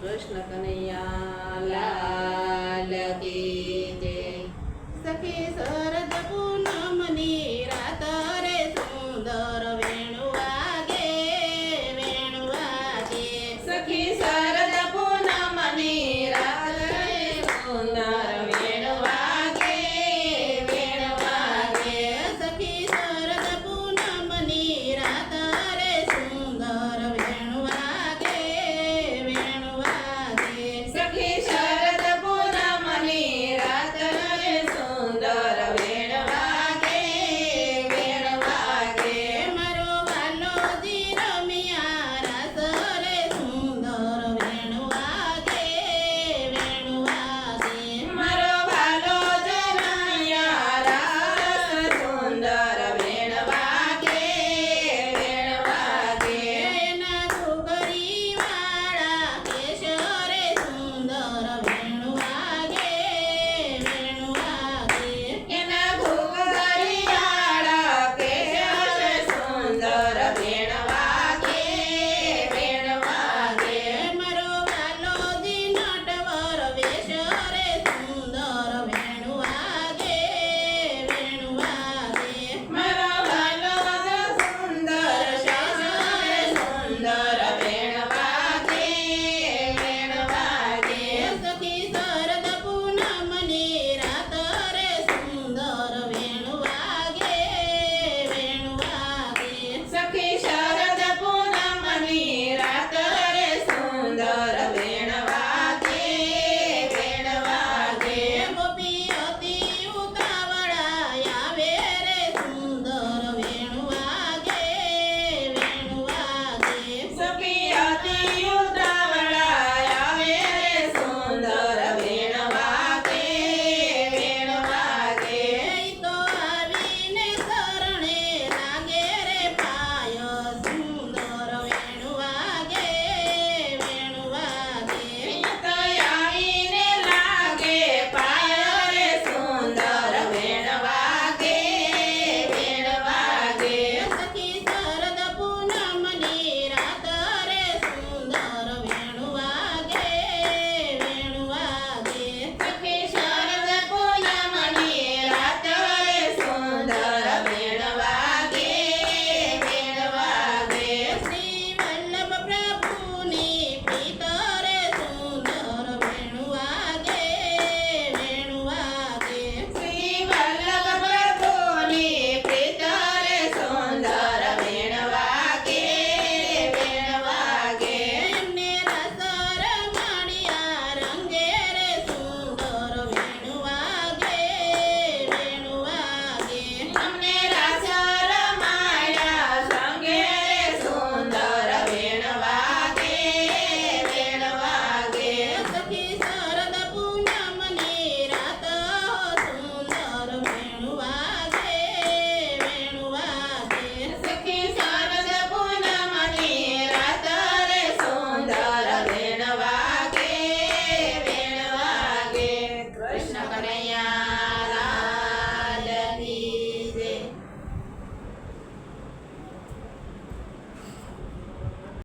કૃષ્ણ કનૈયા લાલ કી જય. સખી શરદ પૂનમની રાત રે સુંદર